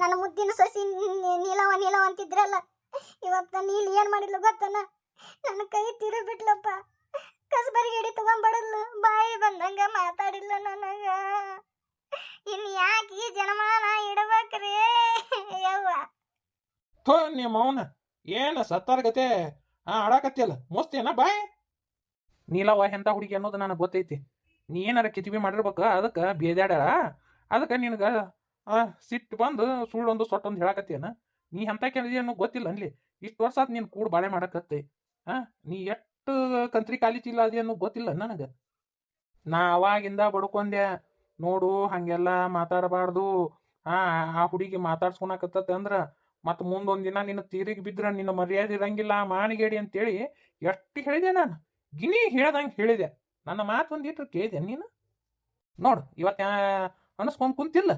ನನ್ನ ಮುದ್ದಿನ ಸಸಿ ನೀಲವ ನೀಲವ ಅಂತಿದ್ರಲ್ಲ, ಇವತ್ತ ನೀಲಿ ಏನ್ ಮಾಡಿದ್ಲು ಗೊತ್ತನ? ನನ್ನ ಕೈ ತಿರು ಬಿಟ್ಲಪ್ಪ. ಕಸಬರಿಗೆ ಹಿಡಿ ಬಾಯಿ ಬಂದಂಗ ಮಾತಾಡಿಲ್ಲ ನನಗ. ಇನ್ ಯಾಕೆ ಈ ಜನಮಾನ ಇಡಬೇಕ್ರಿ? ಯವ್ವ. ಥೋ, ನಿಮ್ಮ ಅವನ. ಏನ ಸತ್ತಾರ್ಗತೆ ಹಾ ಆಡಾಕತ್ತಿಯಲ್ಲ. ಮೋಸ್ತೇನ ಬಾಯ್? ನೀಲವ ಎಂತ ಹುಡುಗಿ ಅನ್ನೋದು ನನಗೆ ಗೊತ್ತೈತಿ. ನೀ ಏನಾರ ಕಿತಿಬಿ ಮಾಡಿರ್ಬೇಕು ಅದಕ್ಕೆ ಬೇದಾಡ್ಯಾಳ ಅದಕ್ಕೆ ನಿನಗೆ ಸಿಟ್ಟು ಬಂದು ಸುಳ್ಳೊಂದು ಸೊಟ್ಟೊಂದು ಹೇಳಕತ್ತೇನ ನೀ ಎಂತ ಕೇಳಿದಿ ಅನ್ನೋ ಗೊತ್ತಿಲ್ಲ ಅನ್ಲಿ. ಇಷ್ಟು ವರ್ಷ ಆದ್ ನೀನು ಕೂಡ ಬಾಳೆ ಮಾಡಕತ್ತೆ. ಹಾ ನೀ ಎಷ್ಟು ಕಂತ್ರಿ ಕಾಲಿಚಿಲ್ಲ ಅದೇ ಅನ್ನೋ ಗೊತ್ತಿಲ್ಲ ನನಗೆ. ನಾ ಅವಾಗಿಂದ ಬಡ್ಕೊಂಡೆ ನೋಡು, ಹಂಗೆಲ್ಲ ಮಾತಾಡಬಾರ್ದು. ಆ ಆ ಹುಡುಗಿ ಮಾತಾಡ್ಸ್ಕೊಳಕತ್ತತ್ತೆ ಅಂದ್ರ ಮತ್ತೆ ಮುಂದೊಂದು ದಿನ ನಿನ್ನ ತೀರಿಗೆ ಬಿದ್ರೆ ನಿನ್ನ ಮರ್ಯಾದೆ ಇರಂಗಿಲ್ಲ ಮಾನಿಗೇಡಿ ಅಂತೇಳಿ ಎಷ್ಟು ಹೇಳಿದೆ ನಾನು? ಗಿನಿ ಹೇಳ್ದಂಗೆ ಹೇಳಿದೆ ನನ್ನ ಮಾತು ಒಂದಿಟ್ಟು ಕೇಳಿದೆ ನೀನು? ನೋಡು ಇವತ್ತು ಅನಿಸ್ಕೊಂಡು ಕುಂತಿಲ್ಲ.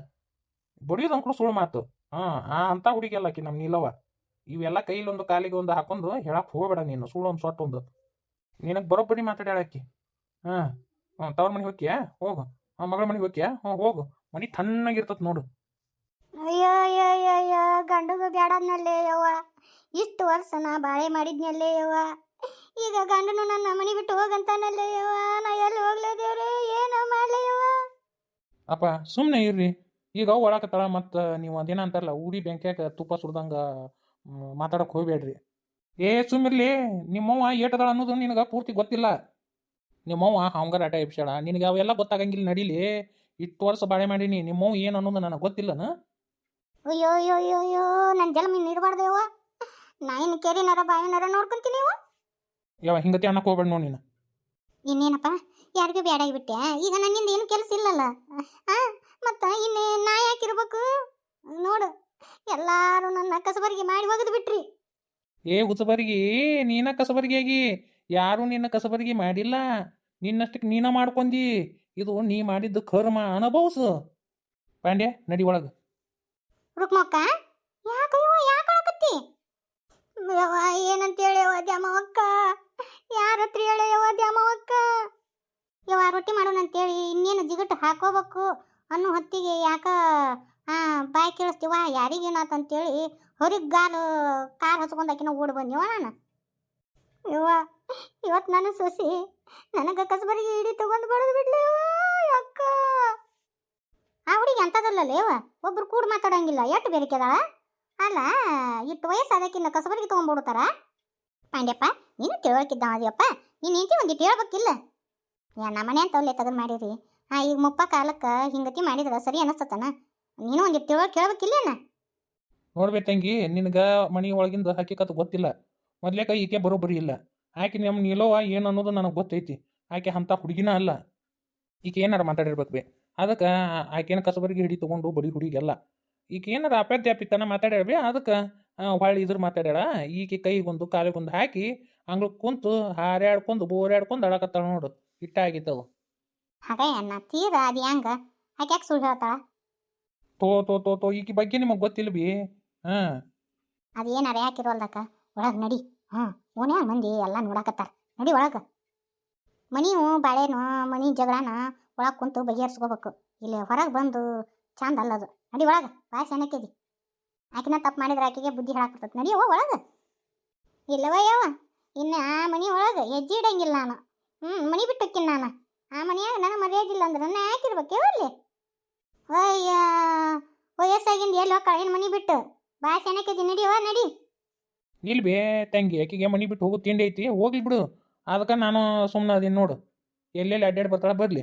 ಬಡಿಯೋದು ಅಂಕಳು ಸುಳ್ಳು ಮಾತು. ಹಾಂ ಆ ಅಂತ ಹುಡುಗಿ ಅಲ್ಲಕಿ ನಮ್ಮ ನೀಲವ ಇವೆಲ್ಲ ಕೈಲೊಂದು ಕಾಲಿಗೆ ಒಂದು ಹಾಕೊಂಡು ಹೇಳಕ್ಕೆ ಹೋಗಬೇಡ ನೀನು ಸುಳ್ಳು ಒಂದು ಸೊಟ್ಟು ಒಂದು. ನಿನಗೆ ಬರೋಬ್ಬರಿ ಮಾತಾಡ್ಯಾಳಕ್ಕಿ ಹಾಂ ಹ್ಞೂ ತವ್ರ ಮನೆಗೆ ಹೋಗ್ಯಾ? ಹೋಗು. ಹಾಂ ಮಗಳ ಮನೆಗೆ ಹೋಗ್ಯಾ? ಹ್ಞೂ ಹೋಗು. ಮನೆ ತಣ್ಣಗಿರ್ತತ್ ನೋಡು. ಅಯ್ಯೋ ಅಯ್ಯೋ ಅಯ್ಯೋ ಅಯ್ಯೋ ಗಂಡಗ ಬ್ಯಾಡದ್ನಲ್ಲೇ ಯವ್ವ. ಇಷ್ಟು ವರ್ಷ ನಾ ಬಾಳೆ ಮಾಡಿದ್ನಲ್ಲೇ ಯವ್ವ. ಈಗ ಗಂಡನು ನನ್ನ ಮನೆ ಬಿಟ್ಟು ಹೋಗಂತಾನಲ್ಲೇ ಯವ್ವ. ನಾ ಎಲ್ಲಿ ಹೋಗ್ಲೇ ದೇವ್ರೆ ಏನೋ ಮಾಡ್ಲೇ ಯವ್ವ. ಅಪ್ಪ ಸುಮ್ಮನೆ ಇರ್ರಿ. ಈಗ ಅವು ಒಳಕತ್ತಾಳ ಮತ್ತು ನೀವು ಅದೇನ ಅಂತಾರಲ್ಲ ಉಡಿ ಬೆಂಕ್ಯಾಕ ತುಪ್ಪ ಸುಡ್ದಂಗೆ ಮಾತಾಡಕ್ಕೆ ಹೋಗ್ಬೇಡ್ರಿ. ಏ ಸುಮ್ಮಿರ್ಲಿ ನಿಮ್ಮವ್ವ ಏಟದಾಳ ಅನ್ನೋದು ನಿನಗೆ ಪೂರ್ತಿ ಗೊತ್ತಿಲ್ಲ. ನಿಮ್ಮವ್ವ ಹಂಗಾರ ಆಟ ಎಬ್ಸ್ಯಾಳ. ನಿನಗೆ ಅವೆಲ್ಲ ಗೊತ್ತಾಗಂಗಿಲ್ಲ ನಡೀಲಿ. ಇಷ್ಟು ವರ್ಷ ಬಾಳೆ ಮಾಡೀನಿ. ನಿಮ್ಮವ್ವ ಏನು ಅನ್ನೋದು ನನಗೆ ಗೊತ್ತಿಲ್ಲನ? ಅಯ್ಯೋ ಅಯ್ಯೋ ಅಯ್ಯೋ ಅಯ್ಯೋ ನನ್ನ ಜನ್ಮ ಇನ್ನು ಇರಬಾರ್ದು ಯವ್ವ. ನಾ ಇನ್ನು ಕೆರಿನಾರ ಬಾವಿನಾರ ನೋಡ್ಕೊಂತೀನಿ ಯಾವ ಹಿಂಗತಿ ಅನ್ನಕ್ಕೆ ಹೋಗ್ಬೇಡ ನೋಡಿ ನೀನು. ಇನ್ನೇನಪ್ಪ? ಯಾರಿಗೂ ಬ್ಯಾಡಾಗಿಬಿಟ್ಟೆ ಈಗ ನನ್ನಿಂದ ಏನು ಕೆಲಸ ಇಲ್ಲಲ್ಲ? ಆ ಮತ್ತ ಇನ್ನೇ ನಾ ಯಾಕಿರ್ಬೇಕು ನೋಡು ಎಲ್ಲಾರು ನನ್ನ ಕಸಬರಿಗೆ ಮಾಡಿ ಒಗೆದು ಬಿಟ್ರಿ. ಏ ಉಸಬರ್ಗಿ ನೀನ ಕಸಬರ್ಗಿಯಾಗಿ ಯಾರು ನಿನ್ನ ಕಸಬರ್ಗಿ ಮಾಡಿಲ್ಲ. ನಿನ್ನಷ್ಟಕ್ಕೆ ನೀನ ಮಾಡ್ಕೊಂಡಿ ಇದು ನೀ ಮಾಡಿದ್ದು ಕರ್ಮ ಅನುಭವಿಸು. ಪಾಂಡ್ಯ ನಡಿ ಒಳಗೆ. ರುಕ್ಮಕ್ಕ ಯಾಕಯ್ಯೋ ಯಾಕೆ ಅಳಕತ್ತಿ ಏನಂತ ಹೇಳಿ ದ್ಯಾಮವಕ್ಕ ಯಾರ ಹತ್ರ ಹೇಳಿ ದ್ಯಾಮವಕ್ಕ ಯವ ರೊಟ್ಟಿ ಮಾಡೋಣ ಅಂತೇಳಿ ಇನ್ನೇನು ಜಿಗಟ್ಟು ಹಾಕೋಬೇಕು? ಅನ್ನೋ ಹೊತ್ತಿಗೆ ಯಾಕ ಬಾಯ್ ಕೇಳಿಸ್ತೀವ ಯಾರಿಗೇನಾತ ಅಂತೇಳಿ ಹೊರಗೆ ಗಾಲು, ಕಾರ್ ಹಚ್ಕೊಂಡು ಆಕಿನ ಓಡಿ ಬಂದಿವ ನಾನು. ಇವ ಇವತ್ತು ನನ್ನ ಸೊಸಿ ನನಗೆ ಕಸಬರಿಗೆ ಇಡಿ ತಗೊಂಡು ಬಡದು ಬಿಡ್ಲಿ ಅಕ್ಕ ಆ ಹುಡುಗಿ ಅಂತದಲ್ಲಲೇವ ಒಬ್ರು ಕೂಡ ಮಾತಾಡಂಗಿಲ್ಲ, ಎಷ್ಟು ಬೇರಿಕೆದಾಳ ಅಲ್ಲ ಇಟ್ಟು ವಯಸ್ಸು ಅದಕ್ಕಿನ್ನ ಕಸಬರಿಗೆ ತೊಗೊಂಡ್ಬಿಡ್ತಾರ ಪಾಂಡ್ಯಪ್ಪ, ನೀನು ತಿಳುವಳಿಕಿದ್ದ ಅದಿಯಪ್ಪ ನೀನು ಇಂತಿ ಒಂದಿಟ್ಟು ಹೇಳ್ಬೇಕಿಲ್ಲ ಯಾ ನಮ್ಮನೆ ಅಂತ ಒಳ್ಳೆ ತೆಗೆದು ಮಾಡಿರಿ. ಹಾ ಈಗ ಮುಪ್ಪ ಕಾಲಕ್ಕೆ ಹಿಂಗತಿ ಮಾಡಿದ್ರೆ ಸರಿ ಅನಿಸ್ತತನ? ನೀನು ಒಂದು ತಿಳುವಳಿಕೆ ಕೇಳ್ಬೇಕಿಲ್ಲೇನ? ನೋಡ್ಬೇಕು ತಂಗಿ, ನಿನಗೆ ಮನೆ ಒಳಗಿಂದ ಹಕ್ಕಿಕತ್ ಗೊತ್ತಿಲ್ಲ. ಮೊದ್ಲೇಕ ಈಕೆ ಬರೋಬ್ಬರಿ ಇಲ್ಲ. ಆಕೆ ನಮ್ಮ ನಿಲೋವ ಏನು ಅನ್ನೋದು ನನಗೆ ಗೊತ್ತೈತಿ. ಆಕೆ ಅಂಥ ಹುಡುಗಿನ ಅಲ್ಲ. ಈಕೆ ಏನಾರ ಮಾತಾಡಿರ್ಬೇಕು ಬೇ. ಅದಕ್ಕೆ ಆಕೆನ ಕಸಬರಿಗೆ ಹಿಡಿ ತೊಗೊಂಡು ಬಡಿ ಹುಡುಗಿಗೆಲ್ಲ ಈಕೆ ಏನಾರ ಅಪ್ಯಾತ್ಯಾಪಿತನ ಮಾತಾಡ್ಯಾಳ ಬೇ? ಅದಕ್ಕೆ ಹೊಳ್ಳಿ ಇದ್ರ ಮಾತಾಡ್ಯಾಳ. ಈಕೆ ಕೈಗೊಂದು ಕಾಲಿಗೊಂದು ಹಾಕಿ ಅಂಗ್ಳಕ್ಕೆ ಕುಂತು ಹಾರ್ಯಾಡ್ಕೊಂಡು ಬೋರ್ಯಾಡ್ಕೊಂಡು ಅಳಕತ್ತಾಳ ನೋಡು. ಇಟ್ಟಾಗಿತ್ತವು ಹಾಗ ಅನ್ನ ತೀರ ಅದು ಹೆಂಗ ಆಕೆ ಯಾಕೆ ಸುಳ್ಳು ಹೇಳ್ತಾಳ? ತೋ ತೋ ತೋ ತೋ ಈಕಿ ಬಗ್ಗೆ ನಿಮಗೆ ಗೊತ್ತಿಲ್ಲ ಬಿ ಹಾಂ. ಅದು ಏನಾರ ಯಾಕಿರೋಲ್ದಕ್ಕ ಒಳಗೆ ನಡಿ. ಹಾಂ ಓನ್ಯಾಗ ಮಂದಿ ಎಲ್ಲ ನೋಡಾಕತ್ತಾರ. ನಡಿ ಒಳಗೆ. ಮನಿವು ಬಾಳೆನು ಮನಿ ಜಗಳನ ಒಳಗೆ ಕುಂತು ಬಗೆಹರಿಸ್ಕೋಬೇಕು. ಇಲ್ಲಿ ಹೊರಗೆ ಬಂದು ಚಂದ ಅಲ್ಲದು. ನಡಿ ಒಳಗೆ ಬಾಯ್ ಸಣ್ಣಕ್ಕಿದಿ. ಆಕಿನ ತಪ್ಪು ಮಾಡಿದ್ರೆ ಆಕೆಗೆ ಬುದ್ಧಿ ಹಾಳಾಕಿರ್ತೈತೆ ನಡಿ ಅವ ಒಳಗೆ. ಇಲ್ಲವ ಯಾವ ಇನ್ನು ಆ ಮನಿ ಒಳಗೆ ಹೆಜ್ಜೆ ಇಡಂಗಿಲ್ಲ ನಾನು. ಹ್ಞೂ ಮನಿ ಬಿಟ್ಟಕ್ಕಿನ ನಾನು. ಆ ಮನೆಯಾಗ ನನಗೆ ಮರ್ಯಾದಿಲ್ಲ ಅಂದ್ರೆ ನನ್ನ ಯಾಕಿರ್ಬೇಕು ಅಲ್ಲಿ ಅಯ್ಯ ವಯಸ್ಸಾಗಿಂದ ಎಲ್ಲಿ ಏನು ಮನಿ ಬಿಟ್ಟು? ಬಾಯ್ ಸಣ್ಣಕ್ಕಿದಿ ನಡಿಯವ್ವ ನಡಿ ಇಲ್ಲಿ ಬೇ ತಂಗಿ ಆಕೆಗೆ ಮನೆ ಬಿಟ್ಟು ಹೋಗೋ ತಿಂಡಿ ಐತಿ ಹೋಗ್ಲಿ ಬಿಡು. ಅದಕ್ಕೆ ನಾನು ಸುಮ್ಮನೆ ಅದೀನಿ ನೋಡು. ಎಲ್ಲೆಲ್ಲಿ ಅಡ್ಡಾಡಿ ಬರ್ತಾಳ ಬರಲಿ.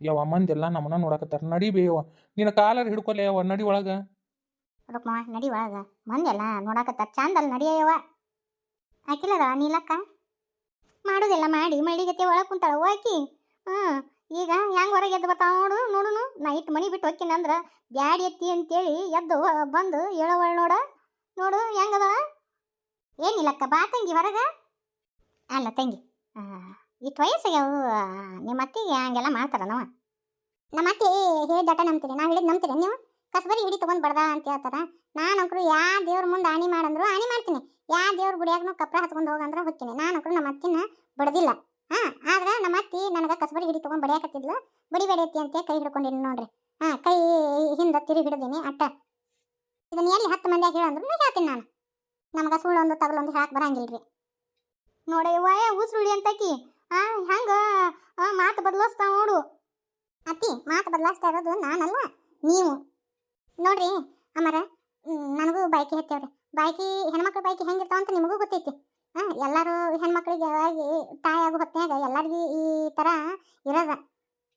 ಯಾವ ಮಂದೆಲ್ಲ ನಮ್ಮನ್ನ ನೋಡಕತ್ತಾರ. ನಡಿ ಬೇವ ನಿನ್ನ ಕಾಲರ್ ಹಿಡ್ಕೊಲೆ ಯಾವ ನಡಿ ಒಳಗೆ. ರುಕ್ಮ ನಡಿ ಒಳಗ. ಮಂದೆಲ್ಲ ನೋಡಕತ್ತಾರ. ಚಂದಲ್ಲ ನಡಿಯವ ಆಕಿಲ್ಲದ ನೀಲಕ್ಕ? ಮಾಡೋದೆಲ್ಲ ಮಾಡಿ ಮಳಿಗತ್ತೆ ಒಳಗೆ ಕುಂತಾಳ ಹೋಗಿ ಹಾಂ ಈಗ ಹೆಂಗೆ ಹೊರಗೆ ಎದ್ದು ಬರ್ತಾವ ನೋಡು, ನೋಡುನು. ನಾ ಇಟ್ಟು ಮನಿ ಬಿಟ್ಟು ಹೋಗ್ತೀನಿ ಅಂದ್ರೆ ಬ್ಯಾಡಿ ಎತ್ತಿ ಅಂತೇಳಿ ಎದ್ದು ಬಂದು ಹೇಳೋವಳು ನೋಡ. ನೋಡು ಹೆಂಗದ ಏನಿಲ್ಲಕ್ಕ, ಬಾ ತಂಗಿ ಹೊರಗ. ಅಲ್ಲ ತಂಗಿ ಇಟ್ಟು ವಯಸ್ಸಿಗೆ ಅವು ನಿಮ್ಮ ಅತ್ತಿಗೆ ಹಂಗೆಲ್ಲ ಮಾಡ್ತಾರ ನಮ್ಮ ಅತ್ತೆ ಹೇಳಿದಟ ನಂಬ್ತೀರಿ ನಾವು ಹೇಳಿದ್ ನಂಬ್ತೀರಿ ನೀವು? ಕಸಬರಿ ಹಿಡಿ ತಗೊಂಡ್ ಬಡ್ದ ಅಂತ ಹೇಳ್ತಾರ. ನಾನೊಬ್ರು ಯಾ ದೇವ್ರ ಮುಂದೆ ಆಣಿ ಮಾಡಂದ್ರು ಆಣಿ ಮಾಡ್ತೀನಿ. ಯಾ ದೇವ್ರ ಗುಡಿಯಾಗನು ಕಪ್ರ ಹತ್ಕೊಂಡು ಹೋಗಂದ್ರೆ ಹೋಗ್ತೀನಿ ನಾನೊಬ್ರು ನಮ್ಮ ಅತ್ತಿನ ಬಡದಿಲ್ಲ. ಹಾ, ಆದ್ರೆ ನಮ್ಮ ಅತ್ತಿ ನನಗೆ ಕಸಬರಿ ಹಿಡಿ ತಗೊಂಡ್ ಬಡಿಯಾಕತ್ತಿದ್ಲು. ಬಡಿ ಬಡಿಯತ್ತಿ ಅಂತ ಕೈ ಹಿಡ್ಕೊಂಡಿನಿ ನೋಡ್ರಿ. ಹಾ, ಕೈ ಹಿಂದ ತಿರಿ ಹಿಡಿದೀನಿ ಅಟ್ಟ. ಇದನ್ನ ಎಲ್ಲಿ ಹತ್ತು ಮಂದಿಯಾಗ ಹೇಳಂದ್ರು ಹೇಳ್ತೀನಿ ನಾನು. ನಮಗ ಸುಳ್ಳೊಂದು ತಗಲೊಂದು ಹಾಕ್ ಬರಂಗಿಲ್ರಿ. ನೋಡಿ ವಾಯ ಉಸುರುಳಿ ಅಂತಕಿ. ಆ, ಹೆಂಗ? ಮಾತು ಬದಲಾಸ್ತಾ ನೋಡು. ಅತ್ತಿ, ಮಾತು ಬದಲಾಸ್ತಾ ಇರೋದು ನಾನಲ್ಲ ನೀವು. ನೋಡ್ರಿ ಅಮರ ನನಗೂ ಬಾಯ್ಕಿ ಹತ್ತೇವ್ರಿ. ಬಾಯ್ಕಿ ಹೆಣ್ಮಕ್ಳು ಬಾಯ್ಕಿ ಹೆಂಗಿರ್ತಾವ ಅಂತ ನಿಮಗೂ ಗೊತ್ತೈತಿ. ಹಾ, ಎಲ್ಲರೂ ಹೆಣ್ಮಕ್ಳಿಗೆ ತಾಯಿ ಆಗೋ ಹೊತ್ತಿನಾಗ ಎಲ್ಲರಿಗೂ ಈ ತರ ಇರೋದ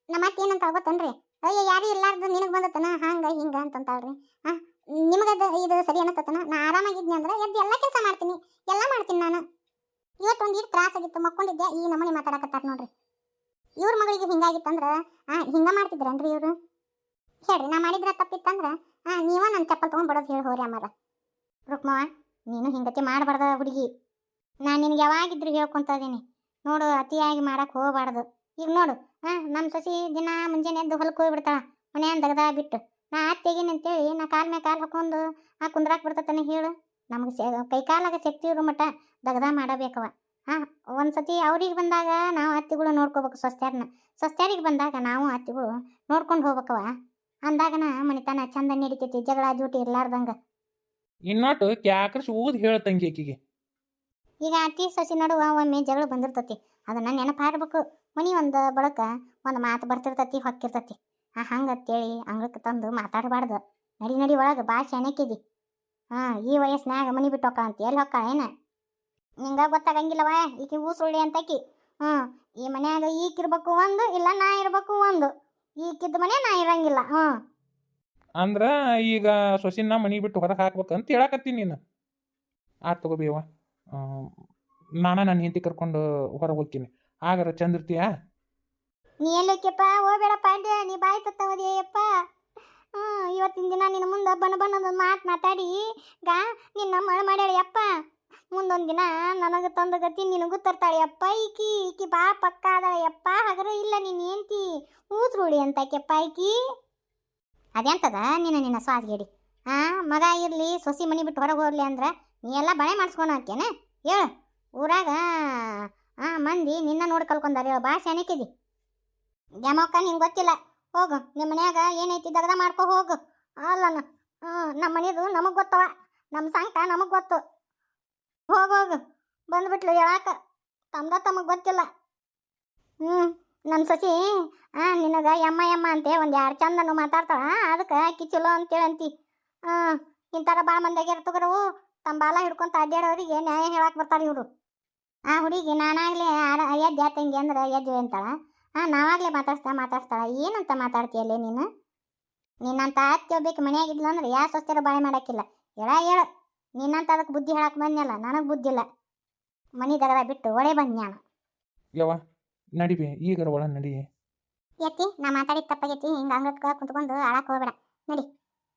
ನಮ್ಮ ಅತ್ತೆ ಏನಂತ ಗೊತ್ತೇನ್ರಿ? ಅಯ್ಯೋ, ಯಾರು ಇಲ್ಲಾರ್ದು ನಿನಗೆ ಬಂದತನ? ಹಂಗ, ಹಿಂಗ ಅಂತಂತಾಳ್ರಿ. ಹಾ, ನಿಮಗದು ಇದು ಸರಿ ಅನ್ನಿಸ್ತತನ ನಾ ಆರಾಮಾಗಿದ್ನಿ ಅಂದ್ರೆ ಎದ್ದು ಎಲ್ಲ ಕೆಲಸ ಮಾಡ್ತೀನಿ. ಎಲ್ಲ ಮಾಡ್ತೀನಿ ನಾನು. ಇವತ್ತು ಒಂದು ತ್ರಾಸ ಆಗಿತ್ತು ಮಕ್ಕೊಂಡಿದ್ದೆ ಈ ನಮ್ಮನೆ ಮಾತಾಡಕತ್ತಾರ ನೋಡ್ರಿ. ಇವ್ರ ಮಗಳಿಗೆ ಹಿಂಗಾಗಿತ್ತಂದ್ರ, ಆ, ಹಿಂಗ ಮಾಡ್ತಿದ್ರೇನ್ರಿ ಇವ್ರು? ಹೇಳ್ರಿ, ನಾ ಮಾಡಿದ್ರ ತಪ್ಪಿತ್ತಂದ್ರ ಆ ನೀವ ನನ್ನ ಚಪ್ಪಲ್ ತಗೊಂಡ್ ಹೇಳಿ ಹೋರಿ ಅಮ್ಮಾರ. ರುಕ್ಮವ್ವ ನೀನು ಹಿಂಗತಿ ಮಾಡಬಾರ್ದ ಹುಡುಗಿ. ನಾನು ನಿನಗೆ ಯಾವಾಗಿದ್ರು ಹೇಳ್ಕೊಂತ ಇದೀನಿ ನೋಡು, ಅತಿಯಾಗಿ ಮಾಡಕ್ ಹೋಗಬಾರ್ದು. ಈಗ ನೋಡು, ಹಾ ನಮ್ಮ ಸಸಿ ದಿನ ಮುಂಜಾನೆ ಎದ್ದು ಹೊಲಕ್ಕೆ ಹೋಗ್ಬಿಡ್ತಾಳ ಮನೆಯನ್ನು ದಗದ ಬಿಟ್ಟು. ನಾ ಅತ್ತೆಗೇನೆ ಅಂತೇಳಿ, ನಾ ಕಾಲ್ ಮೇಲೆ ಕಾಲು ಹಾಕೊಂಡು, ಆ ಕುಂದ್ರಾಕ್ ಬಿಡ್ತತಾನೆ ಹೇಳು. ನಮಗೆ ಸೆ ಕೈ ಕಾಲಾಗ ಶಕ್ತಿ ಇರೋ ಮಟ್ಟ ದಗದ ಮಾಡಬೇಕವ. ಹಾ, ಒಂದ್ಸತಿ ಅವ್ರಿಗೆ ಬಂದಾಗ ನಾವು ಅತ್ತಿಗಳು ನೋಡ್ಕೋಬೇಕು ಸೊಸ್ತ್ಯಾರನ್ನ ಸ್ವಸ್ತ್ಯಾರಿಗೆ ಬಂದಾಗ ನಾವು ಅತ್ತಿಗಳು ನೋಡ್ಕೊಂಡು ಹೋಗ್ಬೇಕವ. ಅಂದಾಗನ ಮನಿತನ ಚಂದ ನಡಿತೈತಿ ಜಗಳ ಜೂಟಿ ಇರ್ಲಾರ್ದಂಗ. ಇನ್ನೊಟ್ಟು ಕ್ಯಾಕ್ರಸ್ ಊದ್ ಹೇಳ್ತಂಗಿ ಆಕಿಗೆ. ಈಗ ಅತಿ ಸಸಿ ನಡುವ ಒಮ್ಮೆ ಜಗಳ ಬಂದಿರ್ತತಿ ಅದನ್ನ ನೆನಪಾಡ್ಬೇಕು ಮನಿ ಒಂದು ಬಳಕ ಒಂದು ಮಾತು ಬರ್ತಿರ್ತತಿ ಹೊಕ್ಕಿರ್ತತಿ. ಆ ಹಂಗತ್ತೇಳಿ ಅಂಗಳಕ್ಕೆ ತಂದು ಮಾತಾಡಬಾರ್ದು. ನಡಿ ನಡಿ ಒಳಗೆ ಭಾಳ ಚೆನ್ನಾಗಿದಿ ಹಾ ಈ ವಯಸ್ಸಿನಾಗ ಮನಿ ಬಿಟ್ಟು ಹೊಕ್ಕ ಅಂತ ಎಲ್ಲಿ ಹೊಕ್ಕ ಏನ? ನಿಂಗ ಗೊತ್ತಾಗಂಗಿಲ್ಲವ ಈಕಿ ಸುಳ್ಳಿ ಅಂತಕಿ. ಹ್ಞೂ ಈ ಮನ್ಯಾಗ ಈಕಿರ್ಬೇಕು ಒಂದು ಇಲ್ಲ ನಾ ಇರ್ಬೇಕು ಒಂದು. ಈಕಿದ್ದ ಮನೆ ನಾ ಇರಂಗಿಲ್ಲ ಹ್ಞೂ. ಅಂದ್ರ ಈಗ ಸೊಸಿನ ಮನಿ ಬಿಟ್ಟು ಹೊರಗೆ ಅಂತ ಹೇಳಾಕತ್ತೀನಿ ನೀನು. ಆತ್ ತಗೋಬೇವ ನಾನ ನನ್ನ ಹೆಂಡತಿ ಕರ್ಕೊಂಡು ಹೊರಗೆ ಹೋಗ್ತೀನಿ. ಆಗರ ಚಂದ ಇರ್ತೀಯಾ? ನೀ ಎಲ್ಲಕ್ಕೆಪ್ಪ ಹೋಗ್ಬೇಡ ಪಾಂಡ್ಯ ನೀ ಬಾಯಿ ತತ್ತವದಿಯಪ್ಪ ಹ್ಞೂ ಇವತ್ತಿನ ದಿನ ನಿನ್ನ ಮುಂದೆ ಬಣ್ಣ ಬಣ್ಣದ ಮಾತು ಮಾತಾಡಿ. ಗಾ ನಿನ್ನ ಮಳೆ ಮಾಡ್ಯಾಳಿಯಪ್ಪ ಮುಂದೊಂದು ದಿನ ನನಗೆ ತಂದ ಗತಿ ನಿನಗೂ ತರ್ತಾಳೆಯಪ್ಪ ಈಕಿ ಈಕಿ ಬಾ, ಪಕ್ಕ ಅದಾಳೆಯಪ್ಪ ಹಗರ ಇಲ್ಲ ನೀನು ಏಂತಿ? ಅಂತ ಅಂತಕ್ಯಪ್ಪ ಈಕಿ? ಅದೆಂತದ? ನಿನ್ನ ನಿನ್ನ ಸ್ವಾಸ್ಗೇಡಿ. ಹಾಂ ಮಗ ಇರಲಿ, ಸೊಸಿ ಮನೆ ಬಿಟ್ಟು ಹೊರಗೆ ಹೋಗ್ಲಿ ಅಂದ್ರೆ ನೀ ಎಲ್ಲ ಬಳೆ ಮಾಡಿಸ್ಕೊಂಡು ಹಾಕ್ಯನ ಹೇಳು. ಊರಾಗ ಹಾಂ ಮಂದಿ ನಿನ್ನ ನೋಡಿ ಕಲ್ಕೊಂಡಾರ. ಹೇಳು ಭಾಳ ಶಾನಿಕಿದಿ. ದ್ಯಾಮಕ್ಕ ನಿಂಗೆ ಗೊತ್ತಿಲ್ಲ. ಹೋಗು ನಿಮ್ಮ ಮನ್ಯಾಗ ಏನೈತಿ ದಗದ ಮಾಡ್ಕೊ ಹೋಗು. ಅಲ್ಲನ ಹಾಂ ನಮ್ಮ ಮನೇದು ನಮಗೆ ಗೊತ್ತವ. ನಮ್ಮ ಸಂಕಟ ನಮಗೆ ಗೊತ್ತು. ಹೋಗು ಹೋಗ. ಬಂದ್ಬಿಟ್ಲು ಹೇಳಾಕ. ತಮ್ದ ತಮಗೆ ಗೊತ್ತಿಲ್ಲ. ಹ್ಞೂ ನಮ್ಮ ಸಸಿ, ಆ, ನಿನಗೆ ಯಮ್ಮ ಯಮ್ಮ ಅಂತೆ ಒಂದು ಎರಡು ಚಂದನು ಮಾತಾಡ್ತಾಳ. ಅದಕ್ಕೆ ಕಿಚಲೋ ಅಂತೇಳಿ ಅಂತಿ. ಹಾಂ ಇಂಥರ ಭಾಳ ಮಂದಿಯಾಗ ತಗೋರವು ತಮ್ಮ ಬಾಲ ಹಿಡ್ಕೊಂತ ಅಡ್ಡಾಡೋರಿಗೆ ನ್ಯಾಯ ಹೇಳಕ್ಕೆ ಬರ್ತಾರೆ ಇವರು. ಆ ಹುಡುಗಿ, ನಾನಾಗಲೇ ಆಡ ತಂಗಿ ಅಂದ್ರೆ ಎದ್ದು ಅಂತಾಳ. ಹಾಂ ನಾವಾಗಲೇ ಮಾತಾಡ್ತಾ ಮಾತಾಡ್ಸ್ತಾಳ. ಏನಂತ ಮಾತಾಡ್ತೀಯಲ್ಲೇ ನೀನು? ನಿನ್ನಂತ ಅತ್ತಿ ಒಬ್ಬಕ್ಕೆ ಮನೆಯಾಗಿದ್ಲು ಅಂದ್ರೆ ಯಾ ಸ್ವಸ್ಥರು ಬಾಳೆ ಮಾಡಾಕಿಲ್ಲ. ಹೇಳ, ಹೇಳು. ನಿನ್ನಂತ ಅದಕ್ಕೆ ಬುದ್ಧಿ ಹೇಳಕ್ಕೆ ಬಂದ್ನಲ್ಲ ನನಗೆ ಬುದ್ಧಿ ಇಲ್ಲ. ಮನಿ ದಗದ ಬಿಟ್ಟು ಒಳೆ ಬಂದ್ನ್ಯಾನ ಯವ್ವ ನಡಿಬಿ ಈಗರ ಒಳ ನಡಿ. ಎತ್ತಿ ನಾ ಮಾತಾಡಿದ ತಪ್ಪಾಗೈತಿ ಹಿಂಗೆ ಅಂಗಕ್ಕೆ ಕುಂತ್ಕೊಂಡು ಆಳಕ್ಕೆ ಹೋಗ್ಬೇಡ. ನಡಿ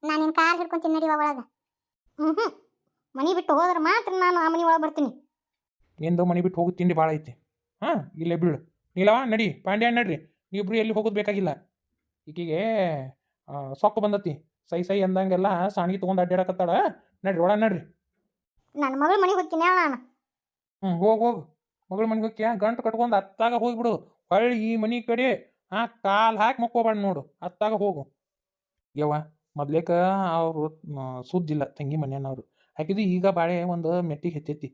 ನಾನು ನಿನ್ನ ಕಾಲು ಹಿಡ್ಕೊಂತೀನಿ ನಡಿವ ಒಳಗೆ. ಹ್ಞೂ ಹ್ಞೂ ಮನಿ ಬಿಟ್ಟು ಹೋದ್ರೆ ಮಾತ್ರ ನಾನು ಆ ಮನೆ ಒಳಗೆ ಬರ್ತೀನಿ. ಎಂದು ಮನೆ ಬಿಟ್ಟು ಹೋಗಿ ತಿಂಡಿ ಭಾಳ ಐತಿ. ಹಾಂ ಇಲ್ಲೇ ಬೀಳು. ನೀಲವ ನಡಿ ಪಾಂಡ್ಯ ನಡ್ರಿ. ನೀವಿಬ್ರು ಎಲ್ಲಿ ಹೋಗೋದು ಬೇಕಾಗಿಲ್ಲ. ಈಕಿಗೆ ಸೊಕ್ಕು ಬಂದತಿ. ಸೈ ಸೈ ಅಂದಂಗೆಲ್ಲ ಸಾಣಿಗೆ ತೊಗೊಂಡು ಅಡ್ಡಾಡಕತ್ತಾಳ. ನಡ್ರಿ ಒಳ ನಡ್ರಿ. ನನ್ನ ಮಗಳ ಮನೆಗೆ ಹೋಗ್ತೀನಿ ನಾನು. ಹ್ಞೂ ಹೋಗಿ ಹೋಗು. ಮಗಳ ಮನೆಗೆ ಹೋಗ್ತೀಯ? ಗಂಟು ಕಟ್ಕೊಂಡು ಅತ್ತಾಗ ಹೋಗ್ಬಿಡು. ಹೊಳ್ಳಿ ಈ ಮನೆ ಕಡೆ. ಆ ಕಾಲು ಹಾಕಿ ಮಕ್ಕೋಬೇಡ ನೋಡು. ಅತ್ತಾಗ ಹೋಗು. ಯವ್ವ ಮೊದ್ಲೇಕ ಅವರು ಸುದ್ದಿಲ್ಲ ತಂಗಿ ಮನೆಯವ್ರು ಹಾಕಿದ್ದು ಈಗ ಬಾಳೆ ಒಂದು ಮೆಟ್ಟಿ ಹೆಚ್ಚೈತಿ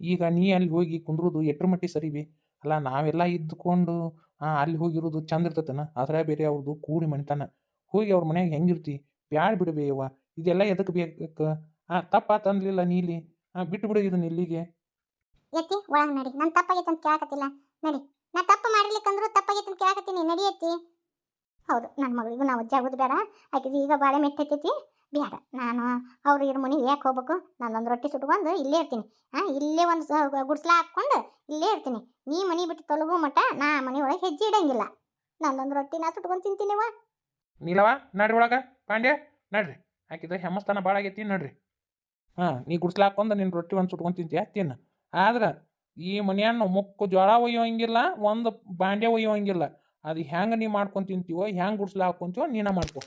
ಈಗ ನೀ ಅಲ್ಲಿ ಹೋಗಿ ಕುಂದ್ರುದು ಎಟ್ರ ಮಟ್ಟಿ ಸರಿ ಬಿ? ಅಲ್ಲ ನಾವೆಲ್ಲ ಇದ್ದುಕೊಂಡು ಅಲ್ಲಿ ಹೋಗಿರೋದು ಚಂದ ಇರ್ತತನ? ಅದ್ರ ಬೇರೆ ಅವ್ರದ್ದು ಕೂಡಿ ಮನಿತನ. ಹೋಗಿ ಅವ್ರ ಮನ್ಯಾಗ ಹೆಂಗಿರ್ತಿ ಬ್ಯಾಡ್ ಬಿಡಬೇ ಯವ್ವ ಇದೆಲ್ಲ ಎದಕ್ಕೆ ಬೇಕು ಆ, ತಪ್ಪ ಅನ್ಲಿಲ್ಲ ನೀಲಿ. ಆ ಬಿಟ್ಟು ಬಿಡು ಇದನ್ನ ಇಲ್ಲಿಗೆ. ಎತ್ತಿ ಒಳಗೆ ನಡಿ. ನನ್ನ ತಪ್ಪಾಗೈತೆ ಅಂತ ಕೇಳಕತ್ತಿಲ್ಲ. ನಡಿ. ನಾ ತಪ್ಪು ಮಾಡಿರ್ಲಿಕ್ಕಂದ್ರೂ ತಪ್ಪಾಗೈತೆ ಅಂತ ಕೇಳಕತ್ತೀನಿ. ನಡಿ ಎತ್ತಿ ಹೌದು ನನ್ನ ಮಗಳಿಗೂ ನಾವು ಅಜ್ಜಾಗೋದು ಬೇಡ. ಆಕಿದು ಈಗ ಬಾಳೆ ಮೆಟ್ಟೈತಿ ಬೇಡ ನಾನು ಅವ್ರು ಇವ್ರ ಮನೆಗೆ ಯಾಕೆ ಹೋಗ್ಬೇಕು? ನಾನೊಂದು ರೊಟ್ಟಿ ಸುಟ್ಕೊಂಡು ಇಲ್ಲೇ ಇರ್ತೀನಿ. ಹಾಂ ಇಲ್ಲೇ ಒಂದು ಗುಡ್ಸ್ಲ ಹಾಕ್ಕೊಂಡು ಇಲ್ಲೇ ಇರ್ತೀನಿ. ನೀ ಮನೆ ಬಿಟ್ಟು ತೊಲಗೋ ಮಟ ನಾ ಮನೆ ಒಳಗೆ ಹೆಜ್ಜೆ ಇಡಂಗಿಲ್ಲ. ನಾನೊಂದು ರೊಟ್ಟಿ ನಾ ಸುಟ್ಕೊಂಡು ತಿಂತೀನಿವ ನೀಲವ ನಡ್ರಿ ಒಳಗ. ಪಾಂಡ್ಯ, ನಡ್ರಿ. ಹಾಕಿದ್ರೆ ಹೆಮ್ಮಸ್ತಾನ ಭಾಳ ಆಗೈತಿ, ನಡ್ರಿ. ಹಾಂ, ನೀ ಗುಡ್ಸ್ಲ ಹಾಕೊಂಡು ನಿನ್ನ ರೊಟ್ಟಿ ಒಂದು ಸುಟ್ಕೊಂಡು ತಿಂತೀಯ, ತಿನ್ನು. ಆದ್ರೆ ಈ ಮನೆಯನ್ನು ಮುಕ್ಕು ಜ್ವರ ಒಯ್ಯೋಂಗಿಲ್ಲ, ಒಂದು ಬಾಂಡ್ಯ ಒಯ್ಯೋಂಗಿಲ್ಲ. ಅದು ಹೆಂಗೆ ನೀ ಮಾಡ್ಕೊಂಡು ತಿಂತೀವೋ, ಹೆಂಗೆ ಗುಡ್ಸ್ಲ ಹಾಕೊಂತೀವೋ ನೀನ ಮಾಡ್ಕೊ.